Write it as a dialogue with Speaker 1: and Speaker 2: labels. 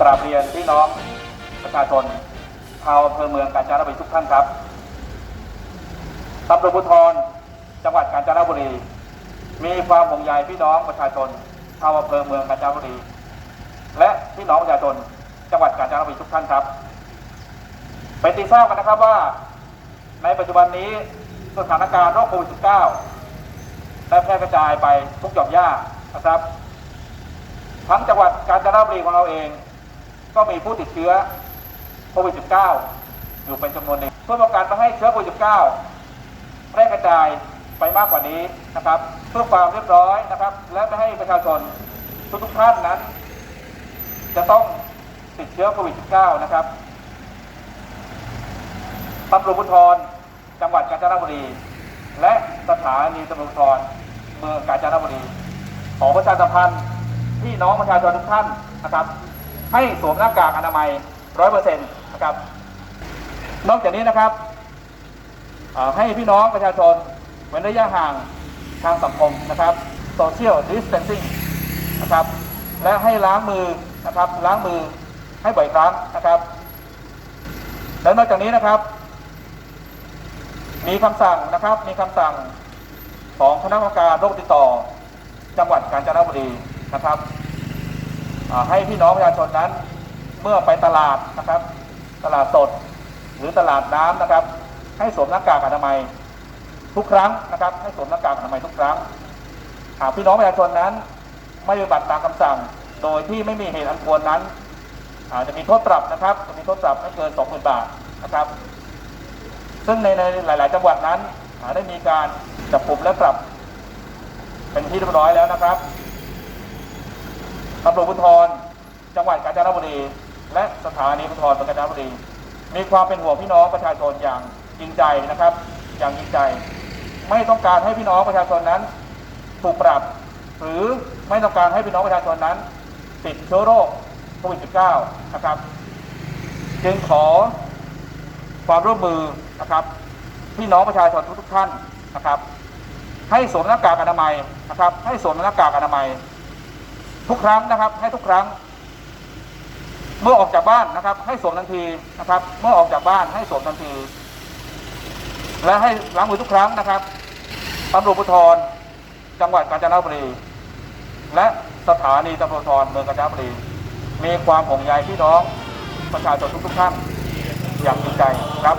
Speaker 1: กราบเรียนพี่น้องประชาชนชาวอำเภอเมืองกาญจนบุรีทุกท่านครับตำรวจภูธรจังหวัดกาญจนบุรี มีความห่วงใยพี่น้องประชาชนชาวอำเภอเมืองกาญจนบุรี และพี่น้องประชาชนจังหวัดกาญจนบุรีทุกท่านครับเป็นที่ทราบกันนะครับว่า ในปัจจุบันนี้สถานการณ์โรคโควิด -19 ได้แพร่กระจายไปทุกหย่อมย่านะครับ ทั้งจังหวัดกาญจนบุรีของเราเอง ก็มีผู้ติดเชื้อโควิด -19 อยู่เป็นจำนวนหนึ่งเพื่อป้องกันไม่ให้เชื้อโควิด -19 แพร่กระจายไปมากกว่านี้นะครับ เพื่อความเรียบร้อยนะครับ และไม่ให้ประชาชนทุกๆท่านนั้น จะต้องติดเชื้อโควิด -19 นะครับตำรวจภูธรจังหวัดกาญจนบุรี และสถานีตำรวจภูธรเมืองกาญจนบุรีขอประชาสัมพันธ์พี่น้องประชาชนทุกท่านนะครับ ให้สวมหน้ากากอนามัยร้อยเปอร์เซ็นต์นะครับ นอกจากนี้นะครับให้พี่น้องประชาชนเว้นระยะห่างทางสังคมนะครับโซเชียลดิสเทนซิ่งนะครับและให้ล้างมือนะครับล้างมือให้บ่อยครั้งนะครับ และนอกจากนี้นะครับ มีคำสั่งนะครับมีคำสั่งของคณะกรรมการโรคติดต่อ จังหวัดกาญจนบุรีนะครับ ให้พี่น้องประชาชนนั้นเมื่อไปตลาดนะครับ ตลาดสดหรือตลาดน้ำนะครับ ให้สวมหน้ากากอนามัยทุกครั้งนะครับ ให้สวมหน้ากากอนามัยทุกครั้งหากพี่น้องประชาชนนั้นไม่ปฏิบัติตามคำสั่ง โดยที่ไม่มีเหตุอันควรนั้นอาจจะมีโทษปรับนะครับจะมีโทษปรับไม่เกิน 20,000 บาทนะครับ ซึ่งในในหลาย ๆ จังหวัดนั้นได้มีการจับกลุ่มและปรับ เป็นที่เรียบร้อยแล้วนะครับ ตำรวจภูธรจังหวัดกาญจนบุรี และสถานีภูธรจังหวัดกาญจนบุรี มีความเป็นห่วงพี่น้องประชาชนอย่างจริงใจนะครับ อย่างจริงใจ ไม่ต้องการให้พี่น้องประชาชนนั้นถูกปรับ หรือไม่ต้องการให้พี่น้องประชาชนนั้น ติดเชื้อโรคโควิด -19 นะครับ จึงขอความร่วมมือนะครับพี่น้องประชาชนทุกท่านนะครับ ให้สวมหน้ากากอนามัยนะครับ ให้สวมหน้ากากอนามัย ทุกครั้งนะครับ ให้ทุกครั้ง เมื่อออกจากบ้านนะครับ ให้สวมทันทีนะครับ เมื่อออกจากบ้านให้สวมทันที และให้ล้างมือทุกครั้งนะครับตำรวจภูธรจังหวัดกาญจนบุรี และสถานีตำรวจภูธรเมืองกาญจนบุรี มีความห่วงใยพี่น้องประชาชนทุกๆท่านอย่างจริงใจครับ